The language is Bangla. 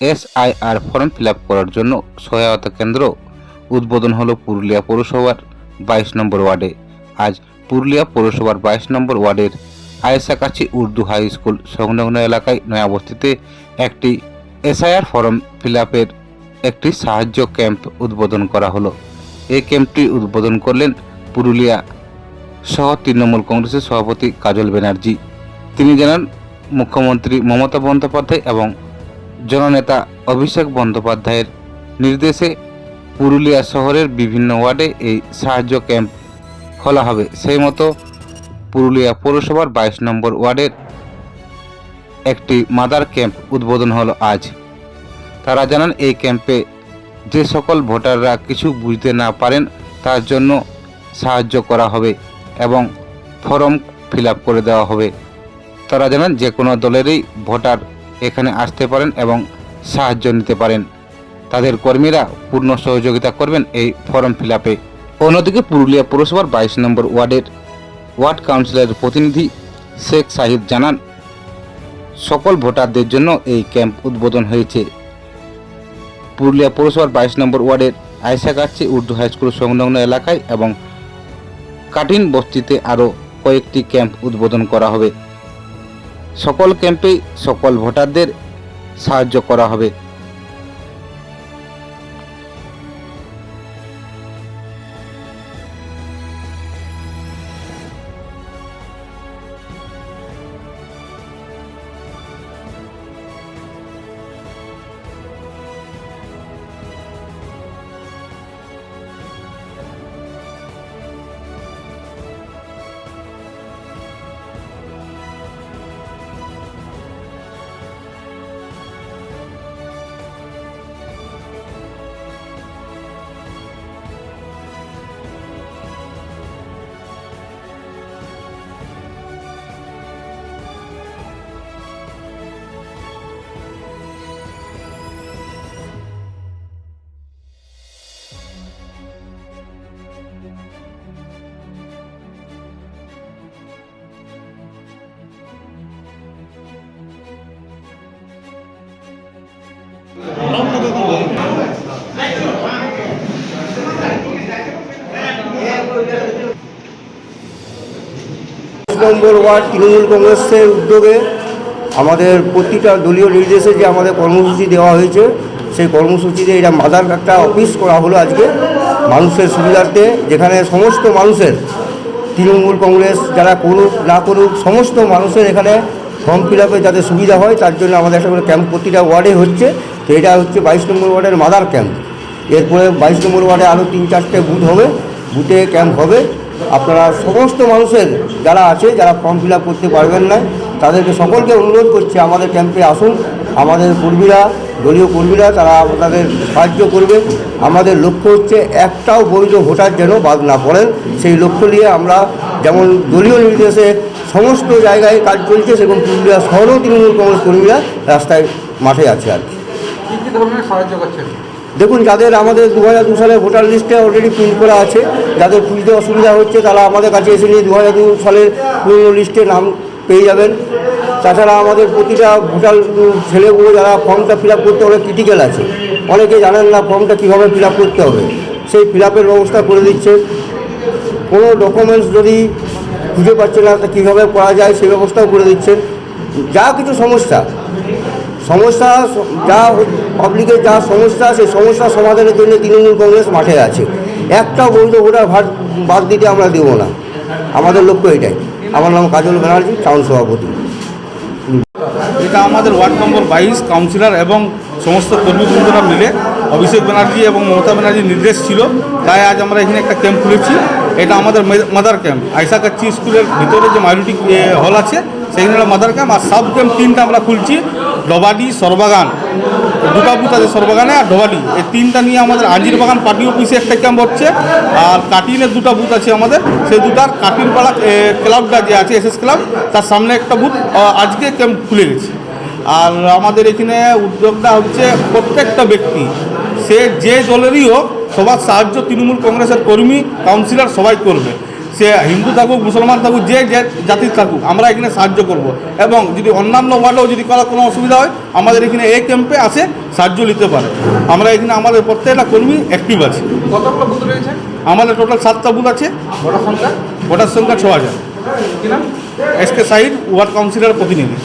এসআইআর ফর্ম ফিল করার জন্য সহায়তা কেন্দ্র উদ্বোধন হলো পুরুলিয়া পৌরসভার বাইশ নম্বর ওয়ার্ডে। আজ পুরুলিয়া পৌরসভার বাইশ নম্বর ওয়ার্ডের আয়েসাকাছি উর্দু হাই স্কুল সংলগ্ন এলাকায় নয়াবস্তিতে একটি এসআইআর ফর্ম ফিল একটি সাহায্য ক্যাম্প উদ্বোধন করা হলো। এই ক্যাম্পটি উদ্বোধন করলেন পুরুলিয়া সহ তৃণমূল কংগ্রেসের সভাপতি কাজল ব্যানার্জি। তিনি জানান, মুখ্যমন্ত্রী মমতা বন্দ্যোপাধ্যায় এবং জননেতা অভিষেক বন্দ্যোপাধ্যায়ের নির্দেশে পুরুলিয়া শহরের বিভিন্ন ওয়ার্ডে এই সাহায্য ক্যাম্প খোলা হবে। সেই মতো পুরুলিয়া পৌরসভার বাইশ নম্বর ওয়ার্ডের একটি মাদার ক্যাম্প উদ্বোধন হলো আজ। তারা জানান, এই ক্যাম্পে যে সকল ভোটাররা কিছু বুঝতে না পারেন, তার জন্য সাহায্য করা হবে এবং ফর্ম ফিল করে দেওয়া হবে। তারা জানান, যে কোনো দলেরই ভোটার এখানে আসতে পারেন এবং সাহায্য নিতে পারেন। তাদের কর্মীরা পূর্ণ সহযোগিতা করবেন এই ফর্ম ফিল আপে অন্যদিকে পুরুলিয়া পৌরসভার বাইশ নম্বর ওয়ার্ডের ওয়ার্ড কাউন্সিলের প্রতিনিধি শেখ সাহিদ জানান, সকল ভোটারদের জন্য এই ক্যাম্প উদ্বোধন হয়েছে। পুরুলিয়া পৌরসভার বাইশ নম্বর ওয়ার্ডের আয়সাগাছি উর্দু হাইস্কুল সংলগ্ন এলাকায় এবং কাটিন বস্তিতে আরও কয়েকটি ক্যাম্প উদ্বোধন করা হবে। সকল ক্যাম্পেই সকল ভোটারদের সাহায্য করা হবে। নম্বর ওয়ার্ড তৃণমূল কংগ্রেসের উদ্যোগে আমাদের প্রতিটা দলীয় নির্দেশে যে আমাদের কর্মসূচি দেওয়া হয়েছে, সেই কর্মসূচিতে এটা মাদার একটা অফিস করা হলো আজকে মানুষের সুবিধার্থে, যেখানে সমস্ত মানুষের, তৃণমূল কংগ্রেস যারা করুক, না করুক, সমস্ত মানুষের এখানে ফর্ম ফিল আপে যাতে সুবিধা হয়, তার জন্য আমাদের একটা করে ক্যাম্প প্রতিটা ওয়ার্ডে হচ্ছে, তো এটা হচ্ছে বাইশ নম্বর ওয়ার্ডের মাদার ক্যাম্প এরপরে বাইশ নম্বর ওয়ার্ডে আরও তিন চারটে বুথ হবে বুথে ক্যাম্প হবে। আপনারা সমস্ত মানুষের যারা আছে, যারা ফর্ম ফিল করতে পারবেন না, তাদেরকে সকলকে অনুরোধ করছি, আমাদের ক্যাম্পে আসুন। আমাদের কর্মীরা, দলীয় কর্মীরা, তারা আপনাদের সাহায্য করবে। আমাদের লক্ষ্য হচ্ছে একটাও বৈধ ভোটার যেন বাদ না পড়েন। সেই লক্ষ্য নিয়ে আমরা যেমন দলীয় নির্দেশে সমস্ত জায়গায় কাজ চলছে, সেরকম পুরুলিয়া শহরেও তৃণমূল কংগ্রেস কর্মীরা রাস্তায় মাঠে আছে আর কী ধরনের সাহায্য করছেন? দেখুন, যাদের আমাদের দু হাজার দু সালের ভোটার লিস্টে অলরেডি প্রিন্ট করা আছে, যাদের খুঁজতে অসুবিধা হচ্ছে, তারা আমাদের কাছে এসে নিয়ে দু হাজার দু সালের পুরনো লিস্টে নাম পেয়ে যাবেন। তাছাড়া আমাদের প্রতিটা ভোটার ছেলেগুলো যারা ফর্মটা ফিল করতে অনেক ক্রিটিক্যাল আছে। অনেকে জানেন না ফর্মটা কীভাবে ফিল করতে হবে। সেই ফিল ব্যবস্থা করে দিচ্ছে। কোনো ডকুমেন্টস যদি খুঁজে পাচ্ছে না, তা কীভাবে করা যায় সেই ব্যবস্থাও করে দিচ্ছেন। যা কিছু সমস্যা সমস্যা, যা পাবলিকের যা সমস্যা, সেই সমস্যা সমাধানের জন্য তৃণমূল কংগ্রেস মাঠে আছে। একটা বৈধ ভোটার ভাট বাদ দিতে আমরা দেবো না। আমাদের লক্ষ্য এটাই। আমার নাম কাজল ব্যানার্জি, টাউন সভাপতি। এটা আমাদের ওয়ার্ড নম্বর বাইশ, কাউন্সিলর এবং সমস্ত কর্মীবৃন্দরা মিলে অভিষেক ব্যানার্জি এবং মমতা ব্যানার্জির নির্দেশ ছিল। তাই আজ আমরা এখানে একটা ক্যাম্প খুলেছি। এটা আমাদের মাদার ক্যাম্প। আইসা কাচ্চি স্কুলের ভিতরে যে মাইনরিটি হল আছে, সেখানে মাদার ক্যাম্প। আর সাব ক্যাম্প তিনটা আমরা খুলছি। ডবাডি, সরবাগান। দুটা বুথ আছে সরবাগানে আর ডবাডি। এই তিনটা নিয়ে আমাদের আজির বাগান পার্টি অফিসে একটা ক্যাম্প হচ্ছে। আর কাটিনের দুটো বুথ আছে আমাদের। সেই দুটার কাটিরপাড়া ক্লাবটা যে আছে এস এস ক্লাব তার সামনে একটা বুথ আজকে ক্যাম্প খুলে গেছে। আর আমাদের এখানে উদ্যোগটা হচ্ছে প্রত্যেকটা ব্যক্তি। সে যে দলেরই হোক, সবার সাহায্য তৃণমূল কংগ্রেসের কর্মী কাউন্সিলর সবাই করবে। সে হিন্দু থাকুক মুসলমান থাকুক যে যে জাতির থাকুক আমরা এখানে সাহায্য করব। এবং যদি অন্যান্য ওয়ার্ডেও যদি করার কোনো অসুবিধা হয় আমাদের এখানে এই ক্যাম্পে আসে সাহায্য নিতে পারে। আমরা এখানে আমাদের প্রত্যেকটা কর্মী অ্যাক্টিভ আছে। কতগুলো বুথ রয়েছে? আমাদের টোটাল সাতটা বুথ আছে। ভোটার সংখ্যা? ভোটার সংখ্যা ছ হাজার। S K Sayed ward councillor প্রতিনিধি।